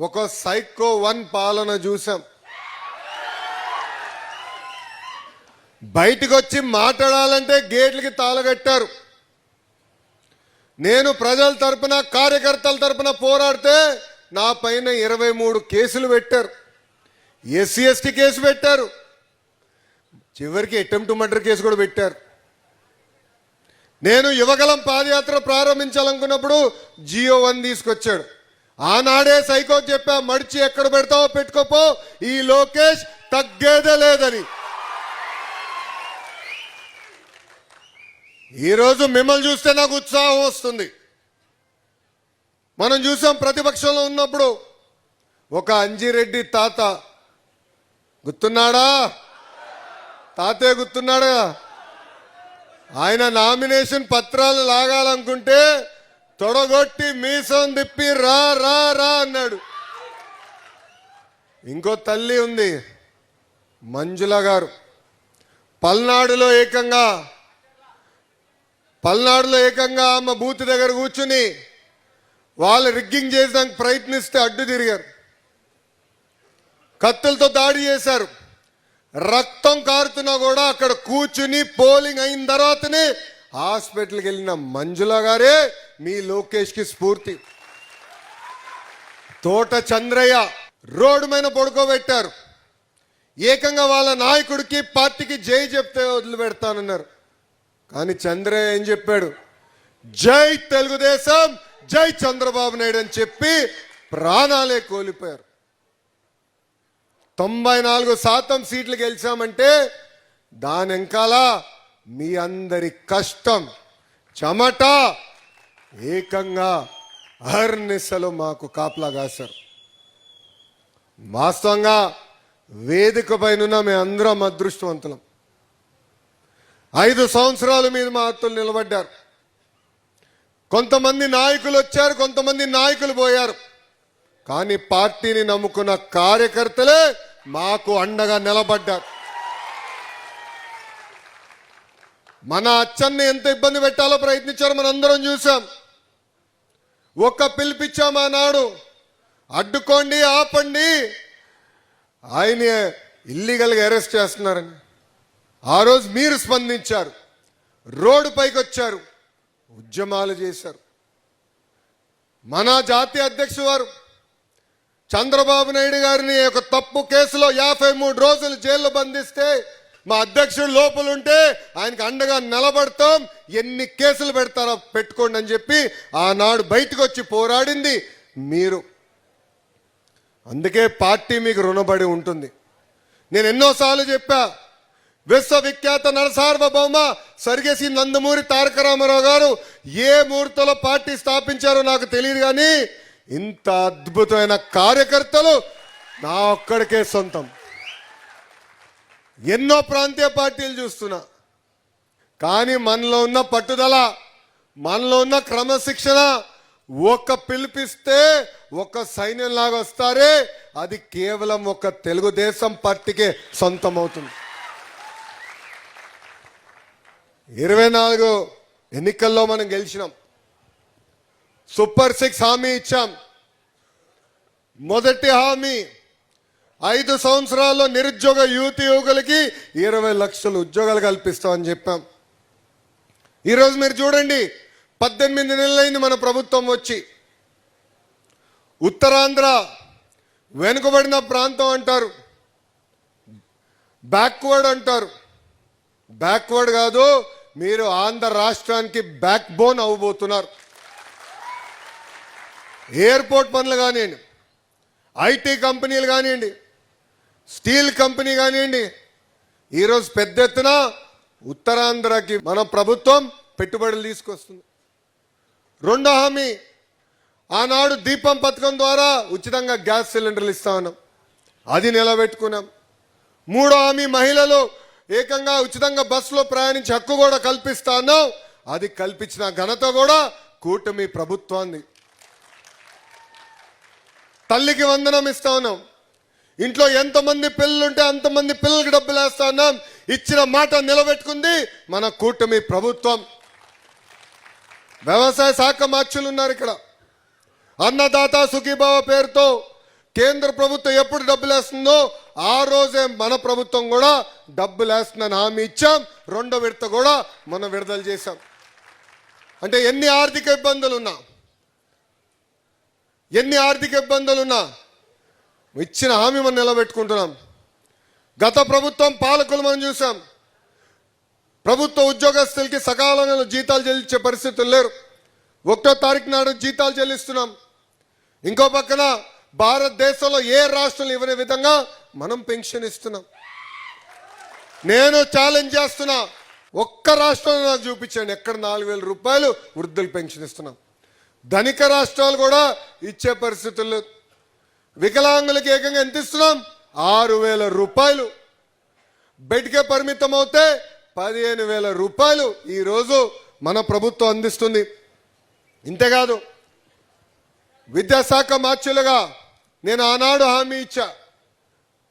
ఒక psycho one పాలన చూసాం బయటకు వచ్చి మాట్లాడాలంటే గేట్లకి తాళగట్టారు. నేను ప్రజల తరపున కార్యకర్తల తరపున పోరాడితే నా పైన ఇరవై మూడు కేసులు పెట్టారు. ఎస్సీ ఎస్టీ కేసు పెట్టారు. చివరికి అటెంప్ట్ మర్డర్ కేసు కూడా పెట్టారు. నేను యువగలం పాదయాత్ర ప్రారంభించాలనుకున్నప్పుడు జియో వన్ తీసుకొచ్చాడు. ఆనాడే సైకో చెప్పా మడిచి ఎక్కడ పెడతావో పెట్టుకోపో ఈ లోకేష్ తగ్గేదే లేదని. ఈరోజు మిమ్మల్ని చూస్తే నాకు ఉత్సాహం వస్తుంది. మనం చూసాం ప్రతిపక్షంలో ఉన్నప్పుడు ఒక అంజిరెడ్డి తాత గుర్తున్నాడా? తాతే గుర్తున్నాడా? ఆయన నామినేషన్ పత్రాలు లాగాలనుకుంటే తొడగొట్టి మీసం తిప్పి రా రా రా అన్నాడు. ఇంకో తల్లి ఉంది మంజుల గారు. పల్నాడులో ఏకంగా పల్నాడులో ఏకంగా ఆమె బూత్ దగ్గర కూర్చుని వాళ్ళు రిగ్గింగ్ చేయడానికి ప్రయత్నిస్తే అడ్డు తిరిగారు. కత్తులతో దాడి చేశారు. రక్తం కారుతున్నా కూడా అక్కడ కూర్చుని పోలింగ్ అయిన తర్వాతనే హాస్పిటల్కి వెళ్ళిన మంజుల గారే మీ లోకేష్కి స్ఫూర్తి. తోట చంద్రయ్య రోడ్డు మీద పడుకోబెట్టారు. ఏకంగా వాళ్ళ నాయకుడికి పార్టీకి జై చెప్తే వదిలిపెడతానన్నారు. కానీ చంద్రయ్య ఏం చెప్పాడు? జై తెలుగుదేశం జై చంద్రబాబు నాయుడు అని చెప్పి ప్రాణాలే కోల్పోయారు. తొంభై నాలుగు శాతం సీట్లు గెలిచామంటే దాని వెనకాల మీ అందరి కష్టం చెమట ఏకంగా అహర్నిశలు మాకు కాపలా కాశారు. వాస్తవంగా వేదిక పైన మేము అందరం అదృష్టవంతులం. ఐదు సంవత్సరాల మీద మా అత్తులు నిలబడ్డారు. కొంతమంది నాయకులు వచ్చారు కొంతమంది నాయకులు పోయారు. కానీ పార్టీని నమ్ముకున్న కార్యకర్తలే మాకు అండగా నిలబడ్డారు. మన అచ్చన్ని ఎంత ఇబ్బంది పెట్టాలో ప్రయత్నించారు మనందరం చూసాం ఒక్క పిలిపించాం ఆనాడు అడ్డుకోండి ఆపండి. ఆయన ఇల్లీగల్గా అరెస్ట్ చేస్తున్నారని. ఆ రోజు మీరు స్పందించారు. రోడ్డు పైకి వచ్చారు ఉద్యమాలు చేశారు. మన జాతీయ అధ్యక్షుడు వారు చంద్రబాబు నాయుడు గారిని ఒక తప్పు కేసులో యాభై మూడు రోజులు జైల్లో బంధిస్తే మా అధ్యక్షుడు లోపల ఉంటే ఆయనకు అండగా నిలబడతాం. ఎన్ని కేసులు పెడతారో పెట్టుకోండి అని చెప్పి ఆనాడు బయటకు వచ్చి పోరాడింది మీరు. అందుకే పార్టీ మీకు రుణపడి ఉంటుంది. నేను ఎన్నోసార్లు చెప్పా విశ్వవిఖ్యాత నరసార్వభౌమ సరిగేసి నందమూరి తారక రామారావు గారు ఏ ముహూర్తంలో పార్టీ స్థాపించారో నాకు తెలియదు కానీ ఇంత అద్భుతమైన కార్యకర్తలు నా ఒక్కడికే సొంతం. ఎన్నో ప్రాంతీయ పార్టీలు చూస్తున్నా. కానీ మనలో ఉన్న పట్టుదల మనలో ఉన్న క్రమశిక్షణ ఒక పిలిపిస్తే ఒక సైన్యంలాగా వస్తారే అది కేవలం ఒక తెలుగుదేశం పార్టీకే సొంతం అవుతుంది ఇరవై నాలుగు ఎన్నికల్లో మనం గెలిచినాం. సూపర్ సిక్స్ హామీ ఇచ్చాం. మొదటి హామీ ఐదు సంవత్సరాల్లో నిరుద్యోగ యువతి యువకులకి ఇరవై లక్షల ఉద్యోగాలు కల్పిస్తామని చెప్పాం. ఈరోజు మీరు చూడండి పద్దెనిమిది నెలలైంది మన ప్రభుత్వం వచ్చి. ఉత్తరాంధ్ర వెనుకబడిన ప్రాంతం అంటారు. బ్యాక్వర్డ్ అంటారు. బ్యాక్వర్డ్ కాదు మీరు ఆంధ్ర రాష్ట్రానికి బ్యాక్ బోన్ అవ్వబోతున్నారు. ఎయిర్పోర్ట్ పనులు కానివ్వండి ఐటీ కంపెనీలు కానివ్వండి స్టీల్ కంపెనీ కానివ్వండి. ఈరోజు పెద్ద ఎత్తున ఉత్తరాంధ్రకి మన ప్రభుత్వం పెట్టుబడులు తీసుకొస్తుంది. రెండో హామీ ఆనాడు దీపం పథకం ద్వారా ఉచితంగా గ్యాస్ సిలిండర్లు ఇస్తా ఉన్నాం. అది నిలబెట్టుకున్నాం. మూడో హామీ మహిళలు ఏకంగా ఉచితంగా బస్సులో ప్రయాణించే హక్కు కూడా కల్పిస్తా ఉన్నాం. అది కల్పించిన ఘనత కూడా కూటమి ప్రభుత్వాన్ని. తల్లికి వందనం ఇస్తా ఉన్నాం. ఇంట్లో ఎంతమంది పిల్లలుంటే అంతమంది పిల్లలకి డబ్బులు వేస్తాన్నాం ఇచ్చిన మాట నిలబెట్టుకుంది మన కూటమి ప్రభుత్వం. వ్యవసాయ శాఖ మార్చులు ఉన్నారు ఇక్కడ. అన్నదాత సుఖీభావ పేరుతో కేంద్ర ప్రభుత్వం ఎప్పుడు డబ్బులు వేస్తుందో ఆ రోజే మన ప్రభుత్వం కూడా డబ్బులు వేస్తుందని హామీ ఇచ్చాం. రెండో విడత కూడా మనం విడుదల చేశాం. అంటే ఎన్ని ఆర్థిక ఇబ్బందులు ఉన్నా ఎన్ని ఆర్థిక ఇబ్బందులు ఉన్నా ఇచ్చిన హామీ మనం నిలబెట్టుకుంటున్నాం. గత ప్రభుత్వం పాలకులు మనం చూసాం. ప్రభుత్వ ఉద్యోగస్తులకి సకాలంలో జీతాలు చెల్లించే పరిస్థితులు లేరు. ఒకటో తారీఖు నాడు జీతాలు చెల్లిస్తున్నాం. ఇంకో పక్కన భారతదేశంలో ఏ రాష్ట్రంలో ఇవ్వని విధంగా మనం పెన్షన్ ఇస్తున్నాం. నేను ఛాలెంజ్ చేస్తున్నా. ఒక్క రాష్ట్రంలో నాకు చూపించండి. ఎక్కడ నాలుగు వేల రూపాయలు వృద్ధులు పెన్షన్ ఇస్తున్నాం. ధనిక రాష్ట్రాలు కూడా ఇచ్చే పరిస్థితులు లేదు వికలాంగులకు ఏకంగా ఎంత ఇస్తున్నాం? ఆరు వేల రూపాయలు. బెడ్కే పరిమితం అవుతే పదిహేను వేల రూపాయలు ఈరోజు మన ప్రభుత్వం అందిస్తుంది. ఇంతేకాదు విద్యాశాఖ మార్చులుగా నేను ఆనాడు హామీ ఇచ్చా.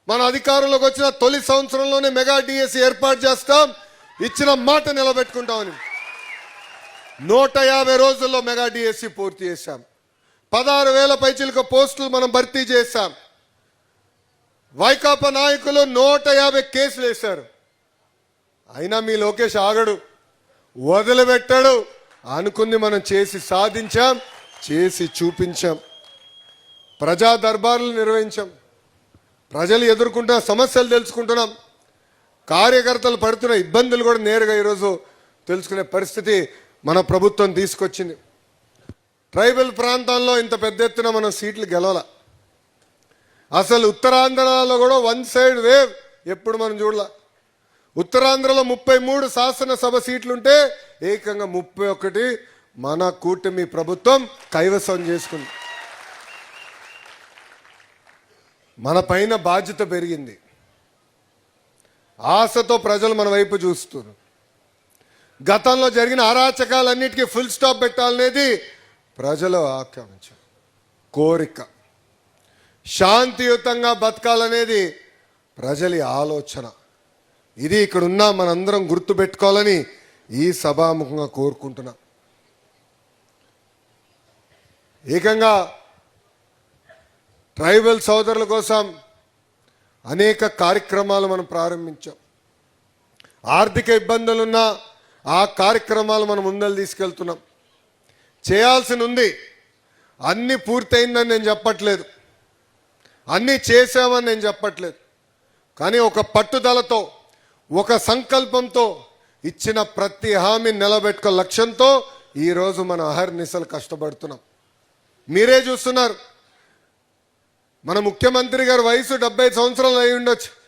మన అధికారంలోకి వచ్చిన తొలి సంవత్సరంలోనే మెగా డిఎస్సి ఏర్పాటు చేస్తాం. ఇచ్చిన మాట నిలబెట్టుకుంటామని. నూట యాభై రోజుల్లో మెగా డిఎస్సి పూర్తి చేశాం. పదహారు వేల పైచిలక పోస్టులు మనం భర్తీ చేశాం. వైకాపా నాయకులు నూట యాభై కేసులు వేశారు. అయినా మీ లోకేష్ ఆగడు వదిలిపెట్టాడు అనుకుంది మనం చేసి సాధించాం చేసి చూపించాం. ప్రజా దర్బార్లు నిర్వహించాం. ప్రజలు ఎదుర్కొంటున్న సమస్యలు తెలుసుకుంటున్నాం. కార్యకర్తలు పడుతున్న ఇబ్బందులు కూడా నేరుగా ఈరోజు తెలుసుకునే పరిస్థితి మన ప్రభుత్వం తీసుకొచ్చింది. ట్రైబల్ ప్రాంతాల్లో ఇంత పెద్ద ఎత్తున మనం సీట్లు గెలవాల. అసలు ఉత్తరాంధ్రలో కూడా వన్ సైడ్ వేవ్ ఎప్పుడు మనం చూడాల. ఉత్తరాంధ్రలో ముప్పై మూడు శాసనసభ సీట్లుంటే ఏకంగా ముప్పై ఒకటి మన కూటమి ప్రభుత్వం కైవసం చేసుకుంది. మన పైన బాధ్యత పెరిగింది. ఆశతో ప్రజలు మన వైపు చూస్తున్నారు. గతంలో జరిగిన అరాచకాలన్నిటికీ ఫుల్ స్టాప్ పెట్టాలనేది ప్రజలు ఆకాంక్ష కోరిక. శాంతియుతంగా బతకాలనేది ప్రజలి ఆలోచన. ఇది ఇక్కడ ఉన్న మనందరం గుర్తుపెట్టుకోవాలని ఈ సభాముఖంగా కోరుకుంటున్నా. ఏకంగా ట్రైబల్ సోదరుల కోసం అనేక కార్యక్రమాలు మనం ప్రారంభించాం. ఆర్థిక ఇబ్బందులున్నా ఆ కార్యక్రమాలు మనం ముందలు తీసుకెళ్తున్నాం. చేయాల్సి ఉంది అన్నీ పూర్తయిందని నేను చెప్పట్లేదు. అన్నీ చేసామని నేను చెప్పట్లేదు. కానీ ఒక పట్టుదలతో ఒక సంకల్పంతో ఇచ్చిన ప్రతి హామీ నిలబెట్టుకో లక్ష్యంతో ఈరోజు మన అహర్నిశలు కష్టపడుతున్నాం. మీరే చూస్తున్నారు. మన ముఖ్యమంత్రి గారి వయసు డెబ్బై సంవత్సరాలు అయి ఉండొచ్చు.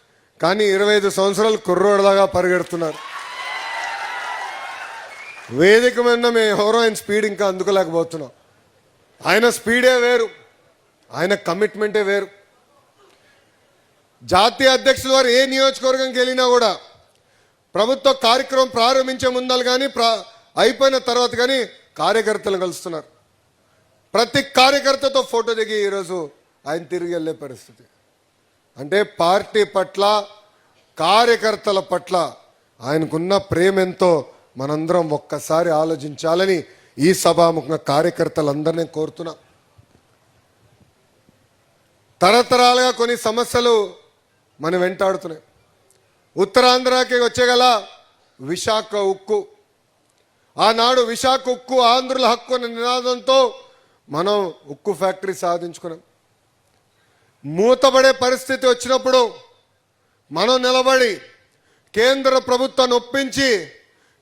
కానీ ఇరవై ఐదు సంవత్సరాలు కుర్రోడలాగా పరిగెడుతున్నారు. వేదిక మీద మేము ఎవరో ఆయన స్పీడ్ ఇంకా అందుకోలేకపోతున్నాం. ఆయన స్పీడే వేరు. ఆయన కమిట్మెంటే వేరు. జాతీయ అధ్యక్షుల వారు ఏ నియోజకవర్గంకి వెళ్ళినా కూడా ప్రభుత్వ కార్యక్రమం ప్రారంభించే ముందలు కానీ ప్రా అయిపోయిన తర్వాత కానీ కార్యకర్తలు కలుస్తున్నారు. ప్రతి కార్యకర్తతో ఫోటో దిగి ఈరోజు ఆయన తిరిగి వెళ్ళే పరిస్థితి. అంటే పార్టీ పట్ల కార్యకర్తల పట్ల ఆయనకున్న ప్రేమ ఎంతో మనందరం ఒక్కసారి ఆలోచించాలని ఈ సభాముఖంగా కార్యకర్తలందరినీ కోరుతున్నా. తరతరాలుగా కొన్ని సమస్యలు మనం వెంటాడుతున్నాయి. ఉత్తరాంధ్రకి వచ్చేగల విశాఖ ఉక్కు. ఆనాడు విశాఖ ఉక్కు ఆంధ్రుల హక్కు అనే నినాదంతో మనం ఉక్కు ఫ్యాక్టరీ సాధించుకున్నాం. మూతబడే పరిస్థితి వచ్చినప్పుడు మనం నిలబడి కేంద్ర ప్రభుత్వాన్ని ఒప్పించి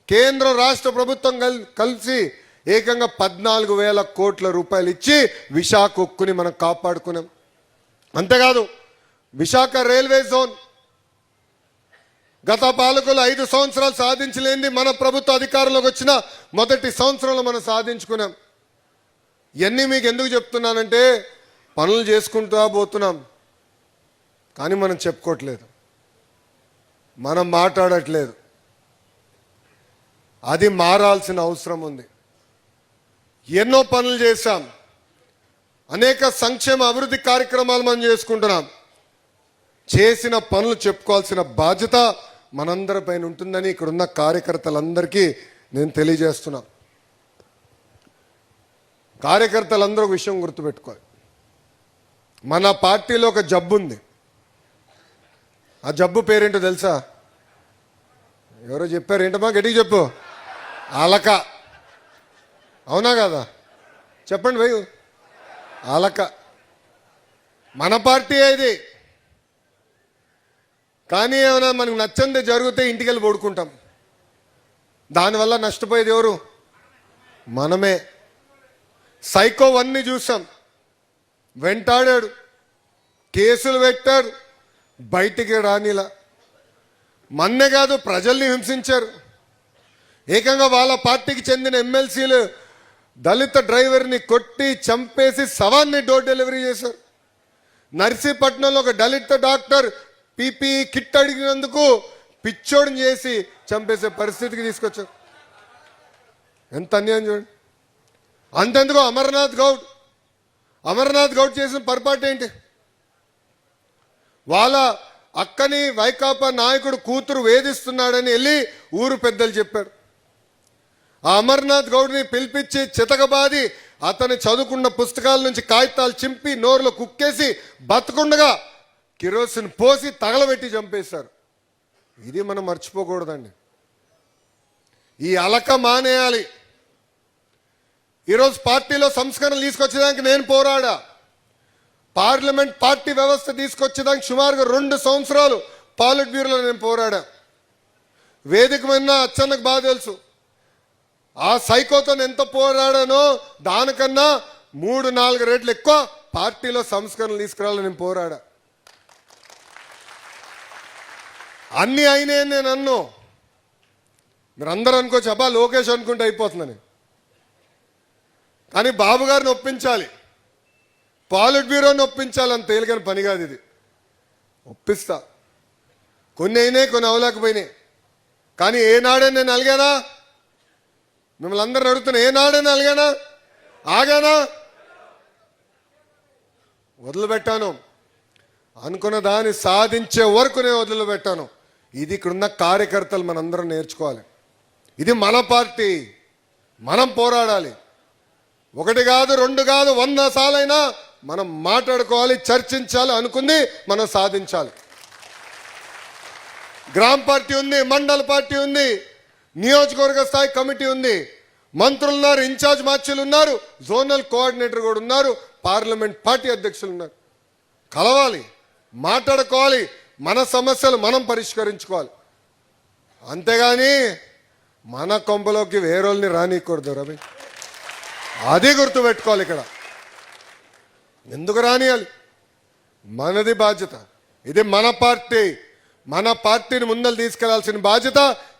కేంద్ర రాష్ట్ర ప్రభుత్వం కల్- కలిసి ఏకంగా పద్నాలుగు వేల కోట్ల రూపాయలు ఇచ్చి విశాఖ ఉక్కుని మనం కాపాడుకున్నాం. అంతేకాదు విశాఖ రైల్వే జోన్ గత పాలకులు ఐదు సంవత్సరాలు సాధించలేని మన ప్రభుత్వ అధికారంలోకి వచ్చిన మొదటి సంవత్సరంలో మనం సాధించుకున్నాం. ఇవన్నీ మీకు ఎందుకు చెప్తున్నానంటే పనులు చేసుకుంటూ పోతున్నాం. కానీ మనం చెప్పుకోవట్లేదు. మనం మాట్లాడట్లేదు. అది మారాల్సిన అవసరం ఉంది. ఎన్నో పనులు చేశాం. అనేక సంక్షేమ అభివృద్ధి కార్యక్రమాలు మనం చేసుకుంటున్నాం. చేసిన పనులు చెప్పుకోవాల్సిన బాధ్యత మనందరిపైన ఉంటుందని ఇక్కడ ఉన్న కార్యకర్తలందరికీ నేను తెలియజేస్తున్నా. కార్యకర్తలందరూ ఒక విషయం గుర్తుపెట్టుకోవాలి. మన పార్టీలో ఒక జబ్బు ఉంది. ఆ జబ్బు పేరేంటో తెలుసా? ఎవరో చెప్పారు ఏంటమ్మా? గట్టిగా చెప్పు. అలక. అవునా కదా? చెప్పండి భయ్ అలక. మన పార్టీ ఇది. కానీ ఏమైనా మనకు నచ్చంది జరిగితే ఇంటికి వెళ్ళి పడుకుంటాం. దానివల్ల నష్టపోయేది ఎవరు? మనమే. సైకో వన్ని చూసాం. వెంటాడాడు. కేసులు పెట్టాడు బయటికి రానిలా. మన్నే కాదు ప్రజల్ని హింసించారు. ఏకంగా వాళ్ళ పార్టీకి చెందిన ఎమ్మెల్సీలు దళిత డ్రైవర్ని కొట్టి చంపేసి శవాన్ని డోర్ డెలివరీ చేశారు. నర్సీపట్నంలో ఒక దళిత డాక్టర్ పీపీ కిట్ అడిగినందుకు పిచ్చోడిని చేసి చంపేసే పరిస్థితికి తీసుకొచ్చారు. ఎంత అన్యాయం చూడండి. అంతెందుకు అమర్నాథ్ గౌడ్? అమర్నాథ్ గౌడ్ చేసిన పొరపాటు ఏంటి? వాళ్ళ అక్కని వైకాపా నాయకుడు కూతురు వేధిస్తున్నాడని వెళ్ళి ఊరు పెద్దలు చెప్పారు. ఆ అమర్నాథ్ గౌడ్ని పిలిపించి చితకబాది అతను చదువుకున్న పుస్తకాల నుంచి కాగితాలు చింపి నోరులో కుక్కేసి బతకుండగా కిరోసిన్ పోసి తగలబెట్టి చంపేశారు. ఇది మనం మర్చిపోకూడదండి. ఈ అలక మానేయాలి. ఈరోజు పార్టీలో సంస్కరణలు తీసుకొచ్చేదానికి నేను పోరాడా? పార్లమెంట్ పార్టీ వ్యవస్థ తీసుకొచ్చేదానికి సుమారుగా రెండు సంవత్సరాలు పాలిట్ బ్యూరోలో నేను పోరాడా? వేదిక మీద అచ్చన్నకు బాగా తెలుసు. ఆ సైకోతో నేను ఎంత పోరాడానో దానికన్నా మూడు నాలుగు రేట్లు ఎక్కువ పార్టీలో సంస్కరణలు తీసుకురావాలని నేను పోరాడా. అన్ని అయినాయని నేను అన్ను. మీరు అందరూ అనుకోవచ్చు అబ్బా లోకేష్ అనుకుంటే అయిపోతుందని. కానీ బాబు గారిని ఒప్పించాలి. పాలిట్ బ్యూరోని ఒప్పించాలి తేలికని పని కాదు ఇది. ఒప్పిస్తా. కొన్ని అయినాయి కొన్ని అవలేకపోయినాయి. కానీ ఏనాడే నేను అలిగానా? మిమ్మల్ని అందరిని అడుగుతున్నా ఏనాడే నేను అలిగానా? ఆగానా? వదిలిపెట్టాను. అనుకున్న దాన్ని సాధించే వరకు నేను వదిలిపెట్టాను. ఇది ఇక్కడున్న కార్యకర్తలు మనందరం నేర్చుకోవాలి. ఇది మన పార్టీ. మనం పోరాడాలి. ఒకటి కాదు రెండు కాదు వంద సార్లైనా మనం మాట్లాడుకోవాలి చర్చించాలి అనుకుంది మనం సాధించాలి. గ్రామ పార్టీ ఉంది మండల పార్టీ ఉంది. నియోజకవర్గ స్థాయి కమిటీ ఉంది. మంత్రులు ఉన్నారు ఇన్ఛార్జ్ మార్చీలు ఉన్నారు జోనల్ కోఆర్డినేటర్ కూడా ఉన్నారు పార్లమెంట్ పార్టీ అధ్యక్షులు ఉన్నారు. కలవాలి మాట్లాడుకోవాలి మన సమస్యలు మనం పరిష్కరించుకోవాలి. అంతేగాని మన కొంపలోకి వేరేల్ని రానియకూడదు రవి. అది గుర్తుపెట్టుకోవాలి ఇక్కడ. ఎందుకు రానియాలి? మనది బాధ్యత. ఇది మన పార్టీ. మన పార్టీని ముందలు తీసుకెళ్ళాల్సిన బాధ్యత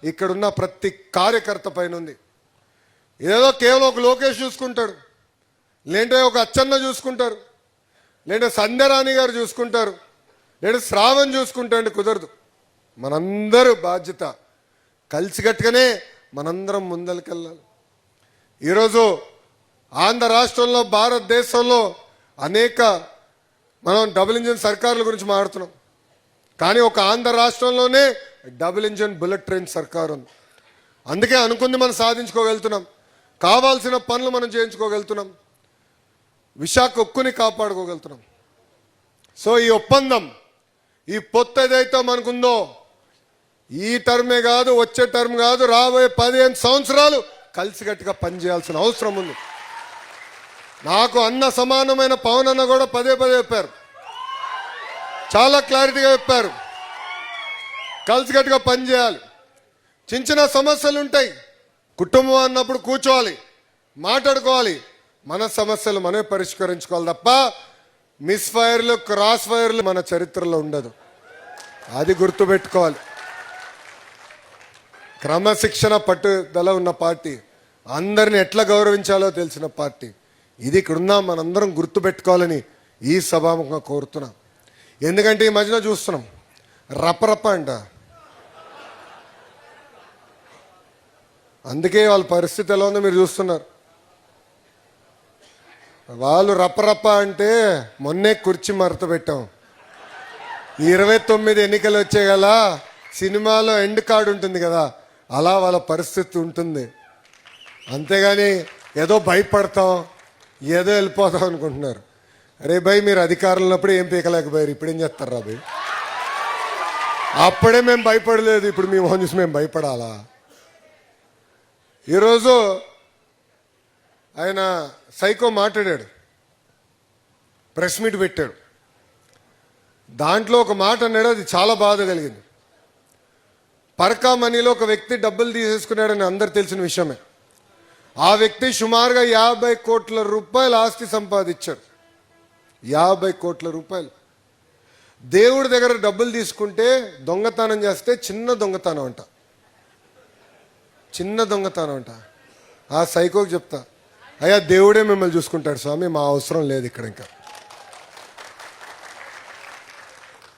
ఇక్కడున్న ప్రతి కార్యకర్త పైన ఉంది. ఏదో కేవలం ఒక లోకేష్ చూసుకుంటాడు లేదంటే ఒక అచ్చన్న చూసుకుంటారు లేదంటే సంధ్యరాణి గారు చూసుకుంటారు లేదా శ్రావణ్ చూసుకుంటాండి కుదరదు. మనందరూ బాధ్యత కలిసికట్టుగానే మనందరం ముందరికెళ్ళాలి ఈరోజు ఆంధ్ర రాష్ట్రంలో భారతదేశంలో అనేక మనం డబుల్ ఇంజిన్ సర్కారుల గురించి మాట్లాడుతున్నాం. కానీ ఒక ఆంధ్ర రాష్ట్రంలోనే డబుల్ ఇంజన్ బుల్లెట్ ట్రైన్ సర్కారు ఉంది అందుకే అనుకుంది మనం సాధించుకోగలుగుతున్నాం. కావాల్సిన పనులు మనం చేయించుకోగలుగుతున్నాం. విశాఖ ఉక్కుని కాపాడుకోగలుగుతున్నాం. సో ఈ ఒప్పందం ఈ పొత్తు ఏదైతే మనకుందో ఈ టర్మే కాదు వచ్చే టర్మ్ కాదు రాబోయే పదిహేను సంవత్సరాలు కలిసికట్టుగా పనిచేయాల్సిన అవసరం ఉంది. నాకు అన్న సమానమైన పవన్ అన్న కూడా పదే పదే చెప్పారు. చాలా క్లారిటీగా చెప్పారు. కలిసికట్టుగా పనిచేయాలి చిన్న చిన్న సమస్యలు ఉంటాయి. కుటుంబం అన్నప్పుడు కూర్చోవాలి. మాట్లాడుకోవాలి. మన సమస్యలు మనమే పరిష్కరించుకోవాలి తప్ప మిస్ ఫైర్లు క్రాస్ ఫైర్లు మన చరిత్రలో ఉండదు. అది గుర్తుపెట్టుకోవాలి. క్రమశిక్షణ పట్టుదల ఉన్న పార్టీ. అందరిని ఎట్లా గౌరవించాలో తెలిసిన పార్టీ. ఇది ఇక్కడున్నా మనందరం గుర్తుపెట్టుకోవాలని ఈ సభాముఖంగా కోరుతున్నాం. ఎందుకంటే ఈ మధ్యన చూస్తున్నాం. రపరప అంట. అందుకే వాళ్ళ పరిస్థితి ఎలా ఉందో మీరు చూస్తున్నారు. వాళ్ళు రపరప అంటే మొన్నే కుర్చీ మరత పెట్టాం. ఇరవై తొమ్మిది ఎన్నికలు వచ్చే గల సినిమాలో ఎండ్ కార్డు ఉంటుంది కదా అలా వాళ్ళ పరిస్థితి ఉంటుంది. అంతేగాని ఏదో భయపడతాం ఏదో వెళ్ళిపోతాం అనుకుంటున్నారు. అరే భయ్ మీరు అధికారంలో ఉన్నప్పుడు ఏం పీకలేకపోయారు ఇప్పుడు ఏం చేస్తారు రా భయ్? అప్పుడే మేము భయపడలేదు. ఇప్పుడు మీ మొహం చూసి మేము భయపడాలా? ఈరోజు ఆయన సైకో మాట్లాడాడు. ప్రెస్ మీట్ పెట్టాడు. దాంట్లో ఒక మాట అన్నాడు అది చాలా బాధ కలిగింది. పర్కా మనీలో ఒక వ్యక్తి డబ్బులు తీసేసుకున్నాడని అందరు తెలిసిన విషయమే. ఆ వ్యక్తి సుమారుగా యాభై కోట్ల రూపాయల ఆస్తి సంపాదించాడు. యాభై కోట్ల రూపాయలు. దేవుడి దగ్గర డబ్బులు తీసుకుంటే దొంగతనం చేస్తే చిన్న దొంగతనం అంట. చిన్న దొంగతనం అంట. ఆ సైకోకి చెప్తా. అయ్యా దేవుడే మిమ్మల్ని చూసుకుంటాడు స్వామి మా అవసరం లేదు ఇక్కడ ఇంకా.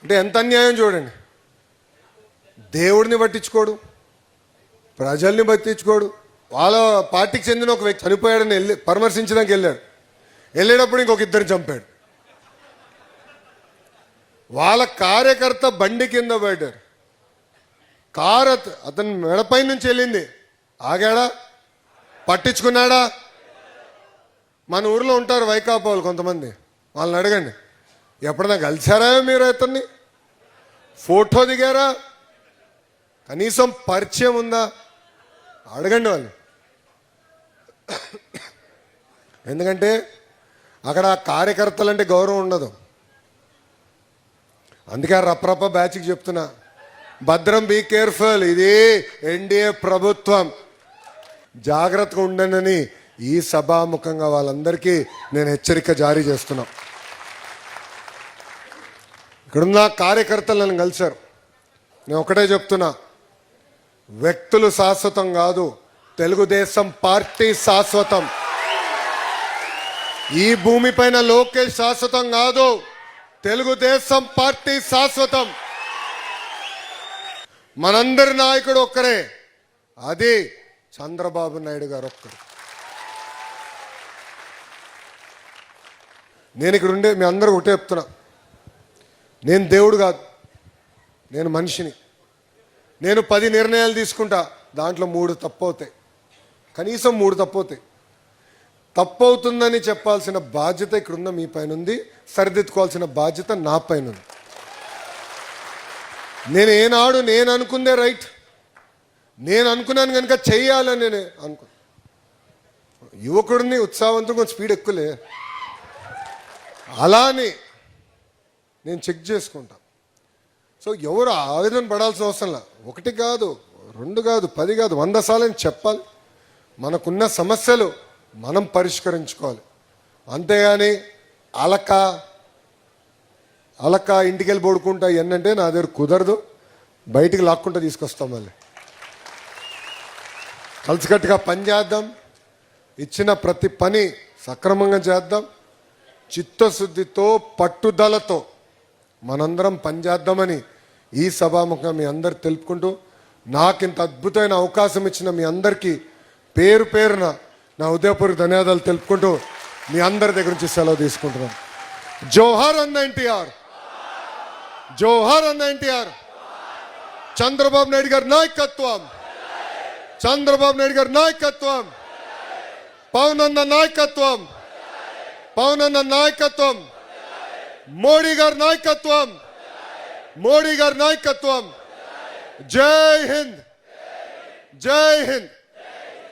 అంటే ఎంత అన్యాయం చూడండి. దేవుడిని పట్టించుకోడు ప్రజల్ని పట్టించుకోడు. వాళ్ళ పార్టీకి చెందిన ఒక వ్యక్తి చనిపోయాడని వెళ్ళి పరామర్శించడానికి వెళ్ళాడు. వెళ్ళేటప్పుడు ఇంకొక ఇద్దరు చంపాడు. వాళ్ళ కార్యకర్త బండి కింద పడ్డారు. కారు అతను మెడపై నుంచి వెళ్ళింది. ఆగాడా? పట్టించుకున్నాడా? మన ఊర్లో ఉంటారు వైకాపా వాళ్ళు కొంతమంది. వాళ్ళని అడగండి. ఎప్పుడన్నా కలిసారా మీరు అతన్ని ఫోటో దిగారా? కనీసం పరిచయం ఉందా? అడగండి వాళ్ళు. ఎందుకంటే అక్కడ కార్యకర్తలంటే గౌరవం ఉండదు. అందుకే రప్రప రప్రప్ప బ్యాచ్కి చెప్తున్నా. భద్రం బీ కేర్ఫుల్ ఇది ఎన్డీఏ ప్రభుత్వం. జాగ్రత్తగా ఉండనని ఈ సభాముఖంగా వాళ్ళందరికీ నేను హెచ్చరిక జారీ చేస్తున్నా. ఇక్కడున్న కార్యకర్తలు నన్ను కలిశారు. నేను ఒకటే చెప్తున్నా. వ్యక్తులు శాశ్వతం కాదు తెలుగుదేశం పార్టీ శాశ్వతం. ఈ భూమిపైన లోకేష్ శాశ్వతం కాదు. తెలుగుదేశం పార్టీ శాశ్వతం. మనందరి నాయకుడు ఒక్కరే. అది చంద్రబాబు నాయుడు గారు ఒక్కరు. నేను ఇక్కడ ఉండే మీ అందరూ ఒకటే చెప్తున్నా. నేను దేవుడు కాదు. నేను మనిషిని. నేను పది నిర్ణయాలు తీసుకుంటా. దాంట్లో మూడు తప్పు అవుతాయి. కనీసం మూడు తప్పు తప్పవుతుందని తప్పు అవుతుందని చెప్పాల్సిన బాధ్యత ఇక్కడున్న మీ పైన ఉంది సరిదిద్దుకోవాల్సిన బాధ్యత నా పైన ఉంది నేను ఏనాడు నేను అనుకుందే రైట్. నేను అనుకున్నాను కనుక చెయ్యాలని నేను అనుకు యువకుడిని ఉత్సాహవంతం కొంచెం స్పీడ్ ఎక్కువలే. అలా అని నేను చెక్ చేసుకుంటా. సో ఎవరు ఆవేదన పడాల్సిన అవసరంలా ఒకటి కాదు రెండు కాదు పది కాదు వంద సార్లు అని చెప్పాలి. మనకున్న సమస్యలు మనం పరిష్కరించుకోవాలి. అంతేగాని అలక అలక ఇంటికి వెళ్ళి పడుకుంటా ఎన్నంటే నా దగ్గర కుదరదు. బయటికి లాక్కుంటా తీసుకొస్తాం మళ్ళీ. కలిసికట్టుగా పని చేద్దాం. ఇచ్చిన ప్రతి పని సక్రమంగా చేద్దాం. చిత్తశుద్ధితో పట్టుదలతో మనందరం పనిచేద్దామని ఈ సభాముఖంగా మీ అందరు తెలుపుకుంటూ నాకు ఇంత అద్భుతమైన అవకాశం ఇచ్చిన మీ అందరికీ పేరు పేరున నా ఉదయపూర్వక ధన్యవాదాలు తెలుపుకుంటూ మీ అందరి దగ్గర నుంచి సెలవు తీసుకుంటున్నాను. జోహార్ అన్న ఎన్టీఆర్. జోహార్ అన్న ఎన్టీఆర్. చంద్రబాబు నాయుడు గారి నాయకత్వం. చంద్రబాబు నాయుడు గారి నాయకత్వం. పవన్ అన్న నాయకత్వం. పవన్ అన్న నాయకత్వం. మోడీ గారి నాయకత్వం. మోడీ గారి నాయకత్వం. జై హింద్. జై హింద్.